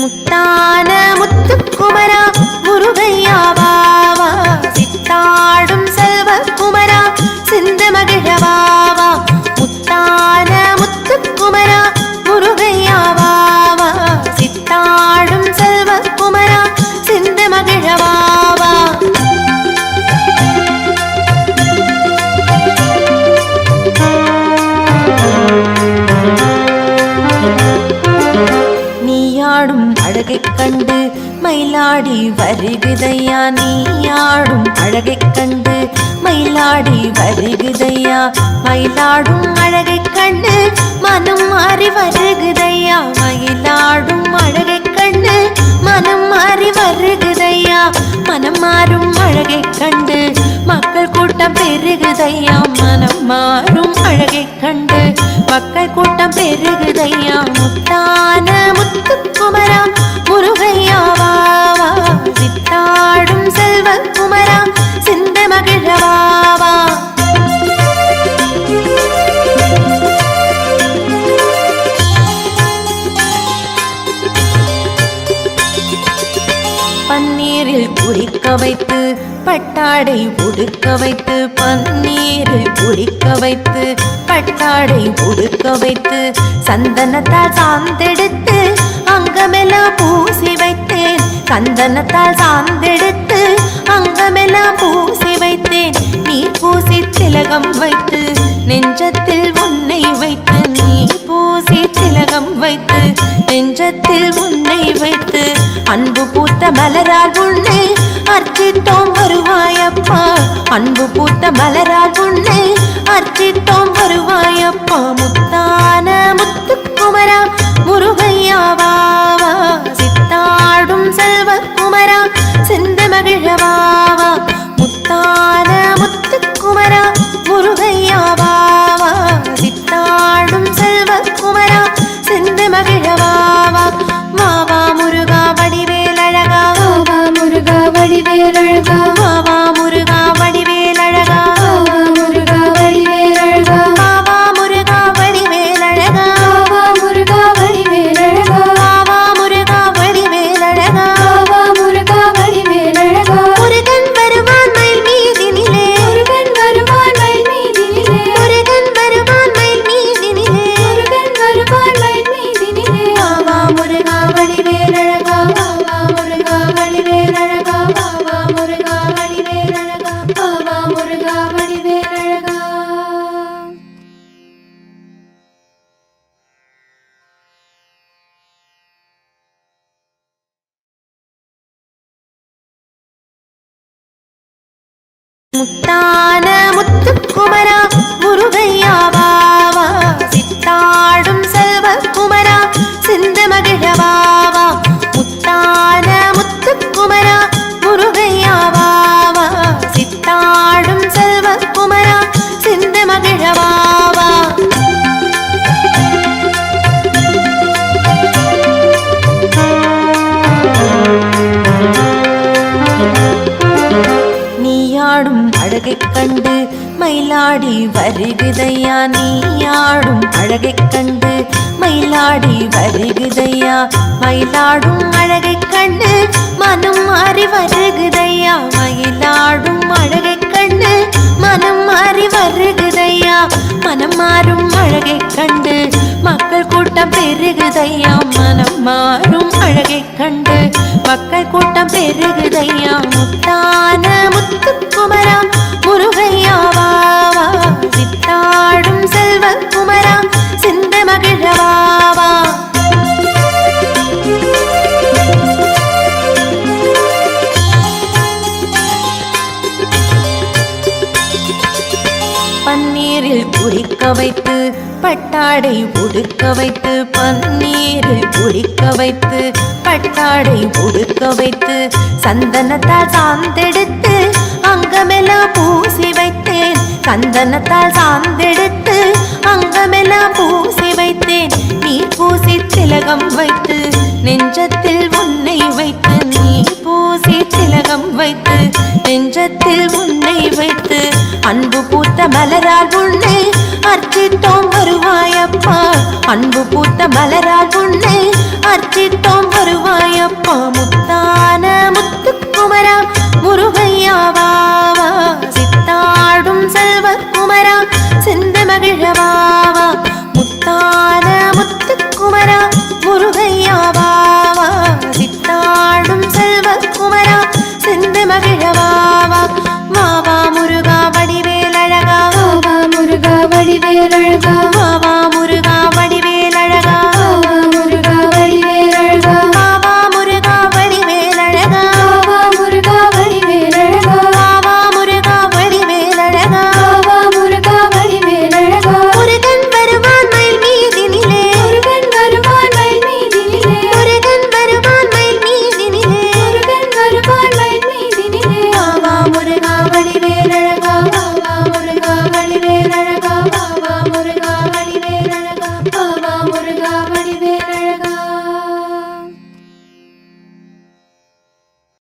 முத்தான மயிலாடி வருகுதையா நீயாடும் அழகைக் கண்டு மயிலாடி வருகுதையா மயிலாடும் அழகைக் கண்டு மனம் மாறி வருகுதையா மயிலாடும் அழகைக் பெருகுதையா மனம் மாறும் அழகை கண்டு. மக்கள் கூட்டம் பெருகுதையா முத்தான முத்துக்குமரா முருகையா வாவா சித்தாடும் செல்வ குமரா. குடிக்க வைத்து பட்டாடை உடுக்க வைத்து பன்னீரை குடிக்க வைத்து பட்டாடை உடுக்க வைத்து சந்தனத்தால் சாந்தெடுத்து அங்கமெல்லாம் பூசி வைத்தேன். சந்தனத்தால் சாந்தெடுத்து அங்கமெல்லாம் பூசி வைத்தேன். நீ பூசி திலகம் வைத்து நெஞ்சத்தில் உன்னை வைத்து நீ பூசி திலகம் வைத்து நெஞ்சத்தில் உன்னை வைத்து அன்பு பூத்த மலரால் அன்பு பூத்த மலரால் உன்னை முத்தான ஆடும் அழகை கண்டு மயிலாடி வருகுதையா நீ ஆடும் அழகை கண்டு மயிலாடி வருகுதையா? மயிலாடும் அழகை கண்டு பெருகுதையா மனம் மாறும் அழகை கண்டு மக்கள் கூட்டம் பெருகுதையா முத்தான முத்துக்குமரா முருகையாவா சித்தாடு. பன்னீரில் குடிக்க வைத்து பட்டாடை உடுக்க வைத்து பன்னீரில் குடிக்க வைத்து பட்டாடை உடுக்க வைத்து சந்தனத்தால் சாந்தெடுத்து அங்கமெல்லாம் பூசி வைத்தேன். சந்தனத்தால் சாந்தெடுத்து அங்கமெல்லாம் பூசி வைத்தேன். நீ பூசி திலகம் வைத்து நெஞ்சத்தில் உன்னை வைத்து நீ பூசி திலகம் வைத்து நெஞ்சத்தில் உன்னை அன்பு பூத்த மலரால் உன்னை அர்ச்சித்தோம் வருவாயப்பா. அன்பு பூத்த மலரால் உன்னை அர்ச்சித்தோம் வருவாயப்பா. முத்தான முத்துக்குமரா முருகையாவா சித்தாடும் செல்வ குமரா சிந்து மகிழவா.